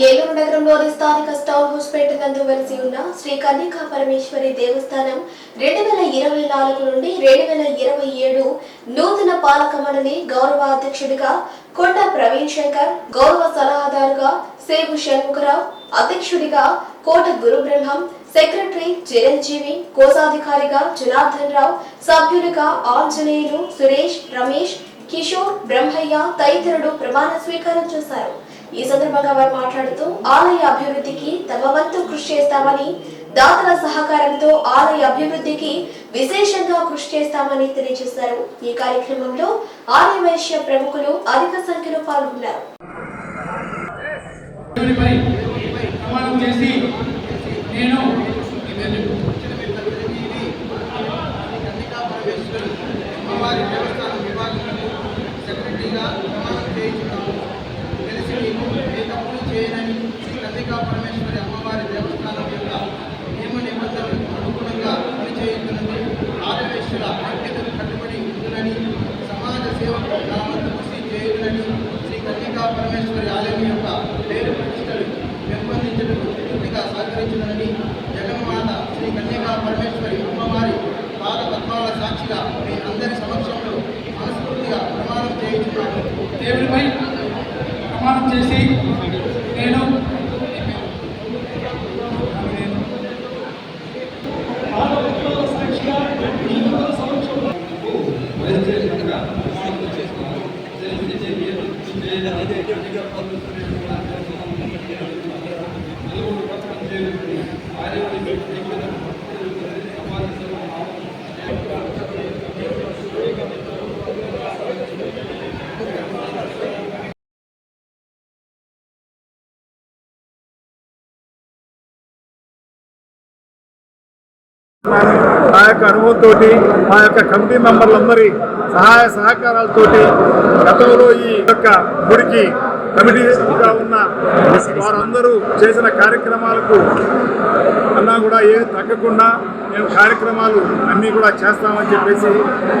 నెల్లూరు నగరంలోని స్థానిక టౌన్ హౌస్పేట నందు వెలిసి ఉన్న శ్రీ కన్యకా పరమేశ్వరి దేవస్థానం రెండు వేల ఇరవై నాలుగు నుండి రెండు వేల ఇరవై ఏడు నూతన పాలక మండలి గౌరవ అధ్యక్షుడిగా కొండ ప్రవీణ్ శంకర్ గౌరవ సలహాదారుగా సేగు షణ్ముఖరావు అధ్యక్షుడిగా కోట గురుబ్రహ్మం సెక్రటరీ చిరంజీవి కోశాధికారిగా జనార్దన్ రావు సభ్యులుగా ఆంజనేయులు సురేష్ రమేష్ కిషోర్ బ్రహ్మయ్య తదితరులు ప్రమాణ స్వీకారం చేశారు. ఈ సందర్భంగా వారు మాట్లాడుతూ ఆలయ అభివృద్ధికి తమ వంతు కృషి చేస్తామని దాతల సహకారంతో ఆలయ అభివృద్ధికి విశేషంగా కృషి చేస్తామని తెలియజేశారు. ఈ కార్యక్రమంలో ఆలయ వైశ్య ప్రముఖులు అధిక సంఖ్యలో పాల్గొన్నారు. నేను అమ్మవారి దేవస్థానం విభాగంలో సెక్రటరీగా ప్రమాణం చేయించున్నాము తెలిసి మీకు ఏ తప్పులు చేయనని శ్రీ కన్నికా పరమేశ్వరి అమ్మవారి దేవస్థానం యొక్క నియమ నిబంధనలకు అనుగుణంగా పనిచేయుతున్నది ఆర్యవేశ్వర ఐక్యతకు కట్టుబడి ఉందని సమాజ సేవకు నా వంతు కృషి చేయునని శ్రీ కన్నికా పరమేశ్వరి ఆలయం యొక్క పేరు ప్రతిష్టలు పెంపొందించడానికి పూర్తిగా సహకరించునని జగన్మాత శ్రీ కన్యకా పరమేశ్వరి అమ్మవారి పాద పద్మాల సాక్షిగా మీ అందరి సమక్షంలో మనస్ఫూర్తిగా ప్రమాణం చేయించున్నాను. దేవునిపై ప్రమాణం చేసి నేను ఆ యొక్క అనుభవంతో ఆ యొక్క కమిటీ మెంబర్లందరి సహాయ సహకారాలతోటి గతంలో ఈ యొక్క గుడికి కమిటీగా ఉన్న వారందరూ చేసిన కార్యక్రమాలకు అన్నా కూడా ఏ తగ్గకుండా మేము కార్యక్రమాలు అన్నీ కూడా చేస్తామని చెప్పేసి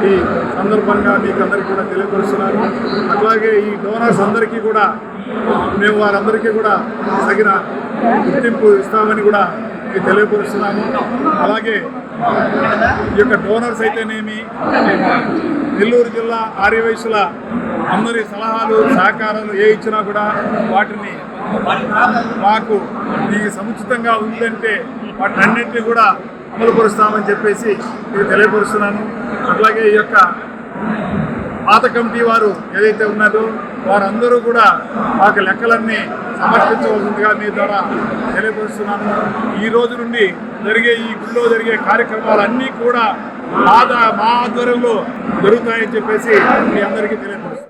ఈ సందర్భంగా మీకు అందరికీ కూడా తెలియపరుస్తున్నాను. అట్లాగే ఈ డోనర్స్ అందరికీ కూడా మేము వారందరికీ కూడా తగిన గుర్తింపు ఇస్తామని కూడా మీకు తెలియపరుస్తున్నాము. అలాగే ఈ యొక్క డోనర్స్ అయితేనేమి నెల్లూరు జిల్లా ఆర్యవయసుల అందరి సలహాలు సహకారాలు ఏ ఇచ్చినా కూడా వాటిని మాకు మీకు సముచితంగా ఉందంటే వాటిని అన్నింటినీ కూడా అమలుపరుస్తామని చెప్పేసి మీకు తెలియపరుస్తున్నాను. అట్లాగే ఈ యొక్క పాత కమిటీ వారు ఏదైతే ఉన్నారో వారందరూ కూడా మాకు లెక్కలన్నీ సమర్పించవలసిందిగా మీ ద్వారా తెలియపరుస్తున్నాను. ఈ రోజు నుండి జరిగే ఈ గుళ్ళో జరిగే కార్యక్రమాలన్నీ కూడా మా మా ఆధ్వర్యంలో జరుగుతాయని చెప్పేసి మీ అందరికీ తెలియపరుస్తున్నాను.